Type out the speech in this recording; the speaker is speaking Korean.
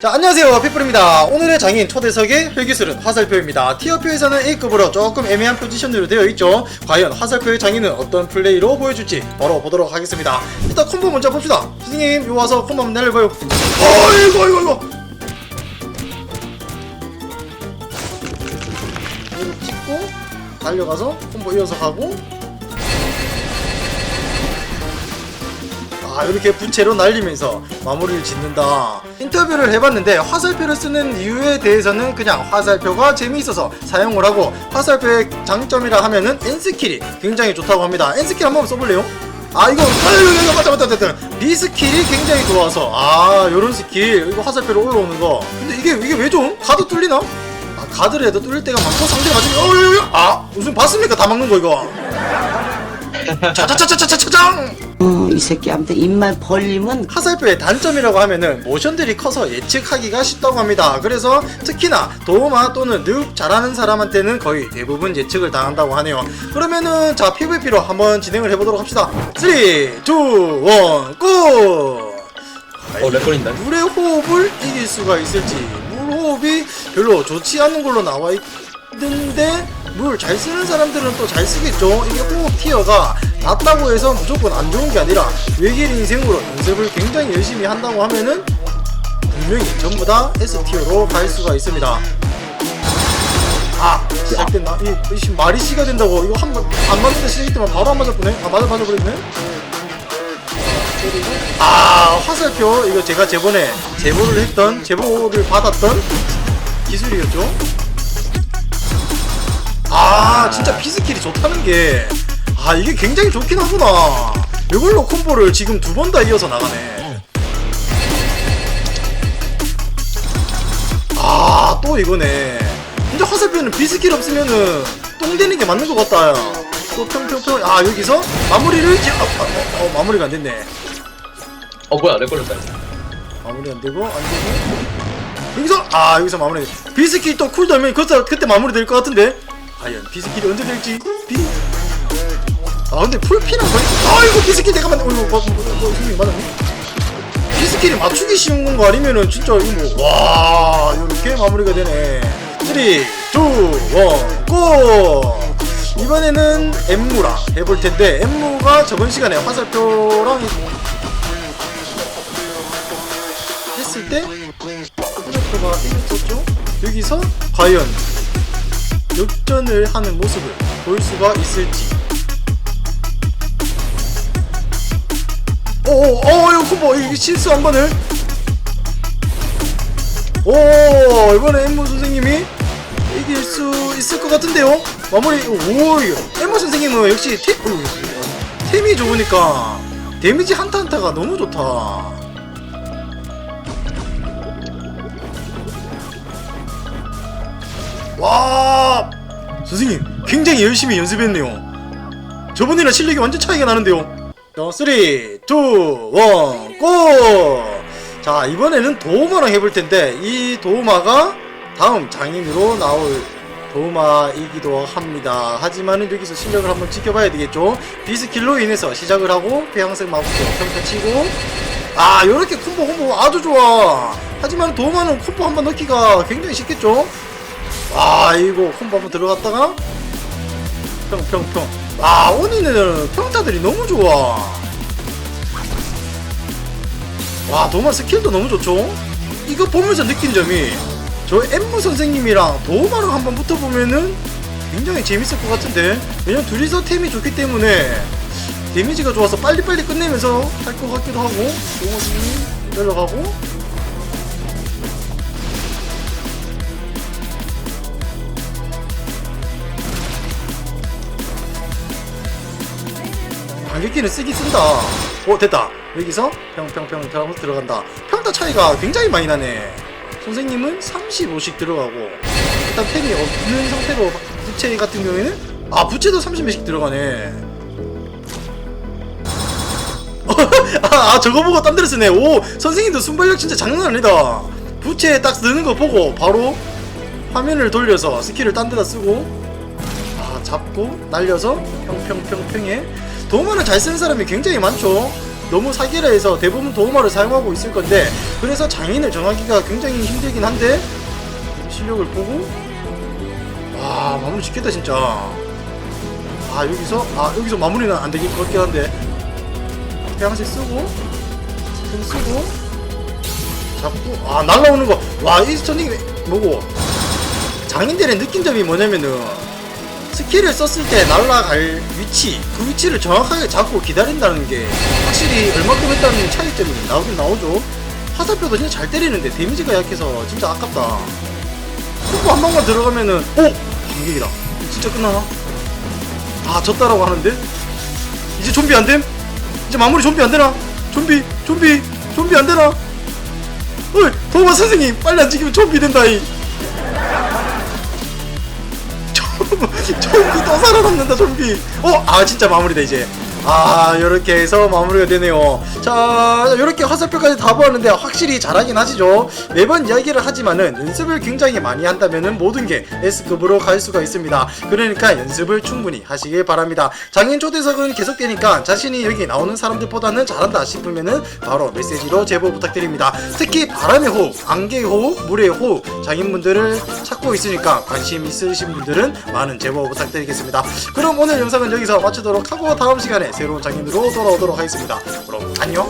자 안녕하세요. 피플입니다. 오늘의 장인 초대석의 혈기술은 화살표입니다. 티어표에서는 A급으로 조금 애매한 포지션으로 되어 있죠. 과연 화살표의 장인은 어떤 플레이로 보여줄지 바로 보도록 하겠습니다. 일단 콤보 먼저 봅시다. 선생님 요 와서 콤보 한번 날려봐요. 어이구 이구 이구 이거 찍고 달려가서 콤보 이어서 하고 아 이렇게 부채로 날리면서 마무리를 짓는다. 인터뷰를 해봤는데 화살표를 쓰는 이유에 대해서는 그냥 화살표가 재미있어서 사용을 하고 화살표의 장점이라 하면은 N스킬이 굉장히 좋다고 합니다. N스킬 한번 써볼래요? 아 이거 아유, 맞다 맞다 맞다 B 스킬이 굉장히 좋아서. 아 요런 스킬. 이거 화살표로 올라오는 거. 근데 이게 이게 왜 좀? 가드 뚫리나? 아 가드를 해도 뚫릴 때가 많고 상대가 맞으면 어유유 아 무슨 봤습니까? 다 막는 거 이거 차차차차차차장 어, 이 새끼한테 입만 벌리면 화살표의 단점이라고 하면은 모션들이 커서 예측하기가 쉽다고 합니다. 그래서 특히나 도우마 또는 늪 잘하는 사람한테는 거의 대부분 예측을 당한다고 하네요. 그러면은 자 PVP로 한번 진행을 해보도록 합시다. 3, 2, 1, 고! 어, 렉 걸린다. 물의 호흡을 이길 수가 있을지 물 호흡이 별로 좋지 않은 걸로 나와 있는데 물 잘 쓰는 사람들은 또 잘 쓰겠죠. 이게 호흡 티어가 낮다고 해서 무조건 안 좋은 게 아니라 외길 인생으로 연습을 굉장히 열심히 한다고 하면은 분명히 전부 다 S 티어로 갈 수가 있습니다. 아 시작됐나? 이, 이 말이 씨가 된다고. 이거 한번 안 맞는데 시작했더만 바로 안 맞았구네 아 맞아 맞아 버렸네. 아 화살표. 이거 제가 저번에 제보를 했던 제보를 받았던 기술이었죠 아 진짜 피스킬이 좋다는 게 아 이게 굉장히 좋긴 하구나. 이걸로 콤보를 지금 두 번 다 이어서 나가네. 아 또 이거네. 근데 화살표는 비스킬 없으면은 똥 되는 게 맞는 것 같다. 또 평평평 아 여기서 마무리를 지- 어, 어, 어, 마무리가 안 됐네. 어 뭐야 렉 걸렸다. 마무리 안 되고 안 되고. 여기서 아 여기서 마무리. 비스킬 또 쿨되면 그때 그때 마무리 될 것 같은데 과연 비스킬이 언제 될지 비. 아 근데 풀피는 거의 아이고 비스킬 내가 맞네 어이구 뭐, 뭐, 뭐, 선생님 맞았네 비스킬이 맞추기 쉬운 건가 아니면은 진짜 이거 뭐와 이렇게 마무리가 되네 3 2 1 고! 이번에는 엠무랑 해볼 텐데 엠무가 저번 시간에 화살표랑 했을 때 프로토가 이겼었죠? 여기서 과연 역전을 하는 모습을 볼 수가 있을지. 오오 어 이거 콤보 이거 실수 한 번을? 오 이번에 엠모 선생님이 이길 수 있을 것 같은데요? 마무리 오 엠모 선생님은 역시 템, 오, 템이 좋으니까 데미지 한타 한타가 너무 좋다 와 선생님 굉장히 열심히 연습했네요. 저번이랑 실력이 완전 차이가 나는데요. 자 3, 2, 1, 고! 자 이번에는 도우마랑 해볼 텐데 이 도우마가 다음 장인으로 나올 도우마이기도 합니다. 하지만은 여기서 실력을 한번 지켜봐야 되겠죠? 비스킬로 인해서 시작을 하고 배양색 마법도 평타 치고 아 요렇게 콤보 콤보 아주 좋아. 하지만 도우마는 콤보 한번 넣기가 굉장히 쉽겠죠 아 이거 콤보 한번 들어갔다가? 평평평. 아 오니는 평타들이 너무 좋아. 와 도마 스킬도 너무 좋죠? 이거 보면서 느낀 점이 저 엠무 선생님이랑 도마랑 한번 붙어보면은 굉장히 재밌을 것 같은데? 왜냐면 둘이서 템이 좋기 때문에 데미지가 좋아서 빨리빨리 끝내면서 할 것 같기도 하고 도마 선생님 내려가고 반격기는 쓰기 쓴다. 어 됐다. 여기서 평평평 하고 들어간다. 평타 차이가 굉장히 많이 나네. 선생님은 35씩 들어가고 일단 템이 없는 상태로 부채 같은 경우에는 아 부채도 30몇씩 들어가네. 아, 아 저거 보고 딴 데로 쓰네. 오 선생님도 순발력 진짜 장난 아니다. 부채 딱 쓰는 거 보고 바로 화면을 돌려서 스킬을 딴 데다 쓰고 아 잡고 날려서 평평평평해 도마는 잘 쓰는 사람이 굉장히 많죠. 너무 사기라 해서 대부분 도우마를 사용하고 있을 건데 그래서 장인을 정하기가 굉장히 힘들긴 한데 실력을 보고? 와 마무리 짓겠다 진짜. 아 여기서? 아 여기서 마무리는 안 되긴 것 같긴 한데. 태양색 쓰고 스킨 쓰고 잡고 아 날라오는 거와 이스턴이 뭐고? 장인들의 느낀 점이 뭐냐면은 스킬을 썼을 때 날아갈 위치 그 위치를 정확하게 잡고 기다린다는 게 확실히 얼마큼 했다는 차이점이 나오긴 나오죠 화살표도 진짜 잘 때리는데 데미지가 약해서 진짜 아깝다 콤보 한 방만 들어가면은 오! 반격이다 진짜 끝나나? 아 졌다라고 하는데? 이제 좀비 안됨? 이제 마무리 좀비 안되나? 좀비 좀비 좀비 안되나? 어이 도마 선생님 빨리 안 지키면 좀비 된다이 좀비 또 살아남는다 좀비 어? 아 진짜 마무리다 이제 아 이렇게 해서 마무리가 되네요. 자 이렇게 화살표까지 다 보았는데 확실히 잘하긴 하시죠? 매번 이야기를 하지만은 연습을 굉장히 많이 한다면은 모든 게 S급으로 갈 수가 있습니다. 그러니까 연습을 충분히 하시길 바랍니다. 장인 초대석은 계속되니까 자신이 여기 나오는 사람들보다는 잘한다 싶으면은 바로 메시지로 제보 부탁드립니다. 특히 바람의 호흡, 안개의 호흡, 물의 호흡 장인분들을 찾고 있으니까 관심 있으신 분들은 많은 제보 부탁드리겠습니다. 그럼 오늘 영상은 여기서 마치도록 하고 다음 시간에 새로운 장인으로 돌아오도록 하겠습니다. 그럼 안녕